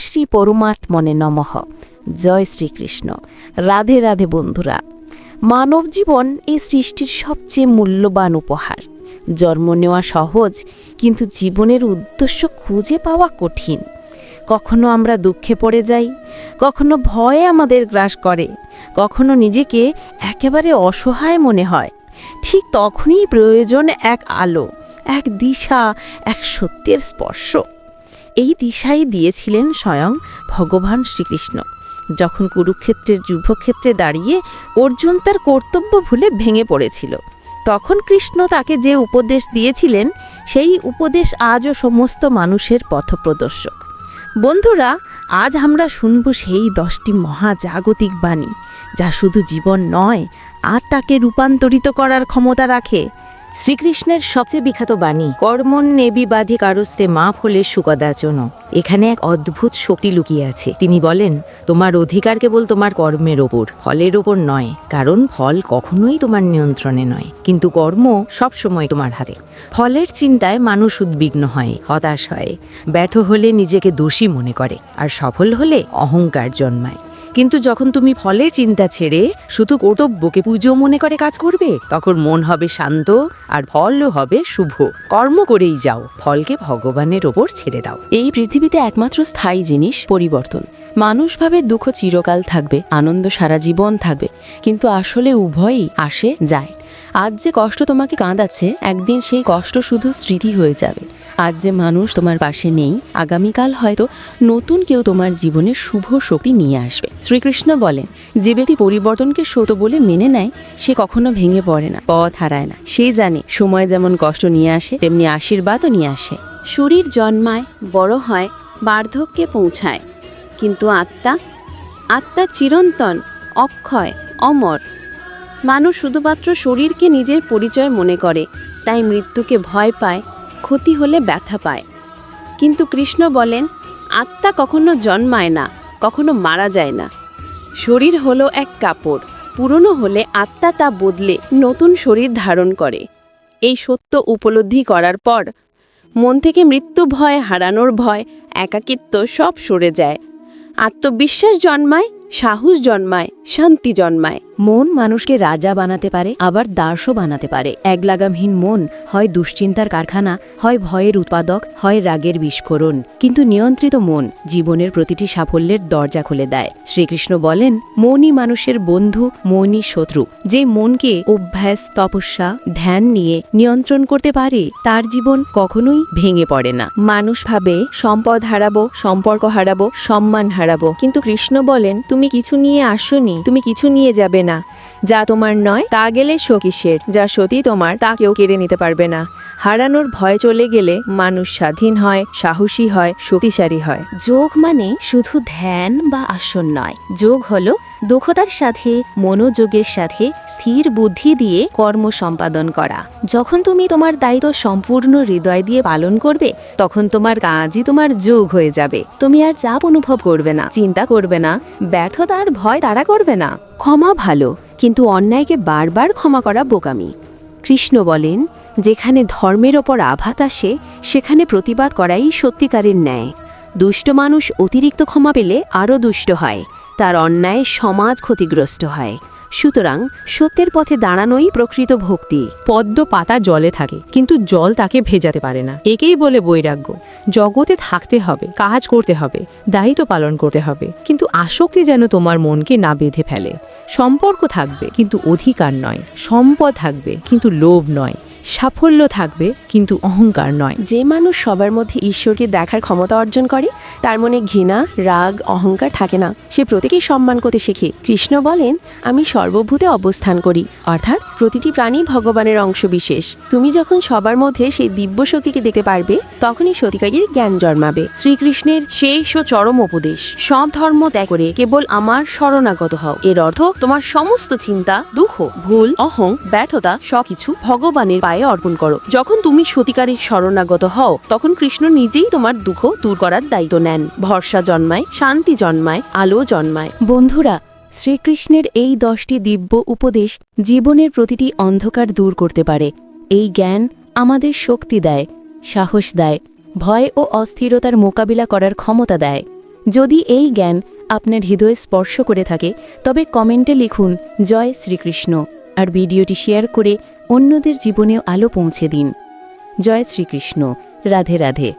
শ্রী পরমাত্মনে নমঃ। জয় শ্রীকৃষ্ণ। রাধে রাধে বন্ধুরা। মানব জীবন এই সৃষ্টির সবচেয়ে মূল্যবান উপহার। জন্ম নেওয়া সহজ, কিন্তু জীবনের উদ্দেশ্য খুঁজে পাওয়া কঠিন। কখনো আমরা দুঃখে পড়ে যাই, কখনো ভয়ে আমাদের গ্রাস করে, কখনো নিজেকে একেবারে অসহায় মনে হয়। ঠিক তখনই প্রয়োজন এক আলো, এক দিশা, এক সত্যের স্পর্শ। এই দিশাই দিয়েছিলেন স্বয়ং ভগবান শ্রীকৃষ্ণ। যখন কুরুক্ষেত্রের যুদ্ধক্ষেত্রে দাঁড়িয়ে অর্জুন তার কর্তব্য ভুলে ভেঙে পড়েছিল, তখন কৃষ্ণ তাকে যে উপদেশ দিয়েছিলেন, সেই উপদেশ আজও সমস্ত মানুষের পথপ্রদর্শক। বন্ধুরা, আজ আমরা শুনব সেই দশটি মহাজাগতিক বাণী, যা শুধু জীবন নয়, আত্মাকে রূপান্তরিত করার ক্ষমতা রাখে। শ্রীকৃষ্ণের সবচেয়ে বিখ্যাত বাণী কর্মণ নেবি বাধি কারস্তে মাপ হলে সুকদাচন এখানে এক অদ্ভুত শক্তি লুকিয়ে আছে। তিনি বলেন, তোমার অধিকার কেবল তোমার কর্মের ওপর, ফলের ওপর নয়, কারণ ফল কখনোই তোমার নিয়ন্ত্রণে নয়, কিন্তু কর্ম সব সময় তোমার হাতে। ফলের চিন্তায় মানুষ উদ্বিগ্ন হয়, হতাশ হয়, ব্যর্থ হলে নিজেকে দোষী মনে করে, আর সফল হলে অহংকার জন্মায়। কিন্তু যখন তুমি ফলের চিন্তা ছেড়ে শুধু কর্তব্যকে পুজো মনে করে কাজ করবে, তখন মন হবে শান্ত আর ফলও হবে শুভ। কর্ম করেই যাও, ফলকে ভগবানের ওপর ছেড়ে দাও। এই পৃথিবীতে একমাত্র স্থায়ী জিনিস পরিবর্তন। মানুষ ভাবে দুঃখ চিরকাল থাকবে, আনন্দ সারা জীবন থাকবে, কিন্তু আসলে উভয়ই আসে, যায়। আজ যে কষ্ট তোমাকে কাঁদাচ্ছে, একদিন সেই কষ্ট শুধু স্মৃতি হয়ে যাবে। আজ যে মানুষ তোমার পাশে নেই, আগামীকাল হয়তো নতুন কেউ তোমার জীবনে শুভ শক্তি নিয়ে আসবে। শ্রীকৃষ্ণ বলেন, যে ব্যক্তি পরিবর্তনকে সত বলে মেনে নেয়, সে কখনো ভেঙে পড়ে না, পথ হারায় না। সে জানে, সময় যেমন কষ্ট নিয়ে আসে, তেমনি আশীর্বাদও নিয়ে আসে। শরীর জন্মায়, বড় হয়, বার্ধক্যে পৌঁছায়। কিন্তু আত্মা আত্মা চিরন্তন, অক্ষয়, অমর। মানুষ শুধুমাত্র শরীরকে নিজের পরিচয় মনে করে, তাই মৃত্যুকে ভয় পায় ক্ষতি হলে ব্যথা পায়। কিন্তু কৃষ্ণ বলেন, আত্মা কখনো জন্মায় না, কখনো মারা যায় না। শরীর হলো এক কাপড়, পুরনো হলে আত্মা তা বদলে নতুন শরীর ধারণ করে। এই সত্য উপলব্ধি করার পর, মন থেকে মৃত্যু ভয়, হারানোর ভয়, একাকিত্ব সব সরে যায়। আত্মবিশ্বাস জন্মায়, সাহস জন্মায় শান্তি জন্মায়। মন মানুষকে রাজা বানাতে পারে, আবার দাসও বানাতে পারে। একলাগামহীন মন হয় দুশ্চিন্তার কারখানা, হয় ভয়ের উৎপাদক, হয় রাগের বিস্ফোরণ। কিন্তু নিয়ন্ত্রিত মন জীবনের প্রতিটি সাফল্যের দরজা খুলে দেয়। শ্রীকৃষ্ণ বলেন, মনই মানুষের বন্ধু, মনই শত্রু। যে মনকে অভ্যাস, তপস্যা, ধ্যান নিয়ে নিয়ন্ত্রণ করতে পারে, তার জীবন কখনোই ভেঙে পড়ে না। মানুষ ভাবে, সম্পদ হারাবো, সম্পর্ক হারাবো, সম্মান হারাবো। কিন্তু কৃষ্ণ বলেন, তুমি কিছু নিয়ে আসনি তুমি কিছু নিয়ে যাবে না। যা তোমার নয়, তা গেলে শোকিসের যা সতী তোমার, তা কেউ কেড়ে নিতে পারবে না। হারানোর ভয় চলে গেলে মানুষ স্বাধীন হয়, সাহসী হয় শক্তিশালী হয়। যোগ মানে শুধু ধ্যান বা আসন নয়। যোগ হলো দক্ষতার সাথে, মনোযোগের সাথে, স্থির বুদ্ধি দিয়ে কর্ম সম্পাদন করা। যখন তুমি তোমার দায়িত্ব সম্পূর্ণ হৃদয় দিয়ে পালন করবে, তখন তোমার কাজই তোমার যোগ হয়ে যাবে। তুমি আর চাপ অনুভব করবে না, চিন্তা করবে না, ব্যর্থতার ভয় তারা করবে না। ক্ষমা ভালো। কিন্তু অন্যায়কে বারবার ক্ষমা করা বোকামি। কৃষ্ণ বলেন, যেখানে ধর্মের ওপর আঘাত আসে, সেখানে প্রতিবাদ করাই সত্যিকারের ন্যায়। দুষ্ট মানুষ অতিরিক্ত ক্ষমা পেলে আরও দুষ্ট হয়, তার অন্যায় সমাজ ক্ষতিগ্রস্ত হয়। সুতরাং সত্যের পথে দাঁড়ানোই প্রকৃত ভক্তি। পদ্ম পাতা জলে থাকে, কিন্তু জল তাকে ভেজাতে পারে না। একেই বলে বৈরাগ্য। জগতে থাকতে হবে, কাজ করতে হবে, দায়িত্ব পালন করতে হবে। কিন্তু আসক্তি যেন তোমার মনকে না বেঁধে ফেলে। সম্পর্ক থাকবে কিন্তু অধিকার নয় সম্পদ থাকবে কিন্তু লোভ নয়। সাফল্য থাকবে, কিন্তু অহংকার নয়। যে মানুষ সবার মধ্যে ঈশ্বরকে দেখার ক্ষমতা অর্জন করে, তার মনে ঘৃণা, রাগ, অহংকার থাকে না। সে প্রত্যেকেই সম্মান করতে শেখে। কৃষ্ণ বলেন, আমি সর্বভূতে অবস্থান করি। অর্থাৎ প্রতিটি প্রাণী ভগবানের অংশ বিশেষ। তুমি যখন সবার মধ্যে সেই দিব্য শক্তিকে দেখতে পারবে, তখনই সত্যিকারের জ্ঞান জন্মাবে। শ্রীকৃষ্ণের শেষ ও চরম উপদেশ, সব ধর্ম ত্যাগ করে কেবল আমার শরণাগত হও। এর অর্থ, তোমার সমস্ত চিন্তা, দুঃখ, ভুল, অহং, ব্যর্থতা সবকিছু ভগবানের পায়ে অর্পণ করো। যখন তুমি সত্যিকারের শরণাগত হও, তখন কৃষ্ণ নিজেই তোমার দুঃখ দূর করার দায়িত্ব নেন। ভরসা জন্মায়, শান্তি জন্মায়, আলো জন্মায়। বন্ধুরা, শ্রীকৃষ্ণের এই দশটি দিব্য উপদেশ জীবনের প্রতিটি অন্ধকার দূর করতে পারে। এই জ্ঞান আমাদের শক্তি দেয়, সাহস দেয়, ভয় ও অস্থিরতার মোকাবিলা করার ক্ষমতা দেয়। যদি এই জ্ঞান আপনার হৃদয়ে স্পর্শ করে থাকে, তবে কমেন্টে লিখুন, জয় শ্রীকৃষ্ণ। আর ভিডিওটি শেয়ার করে অন্যদের জীবনেও আলো পৌঁছে দিন। জয় শ্রীকৃষ্ণ। রাধে রাধে।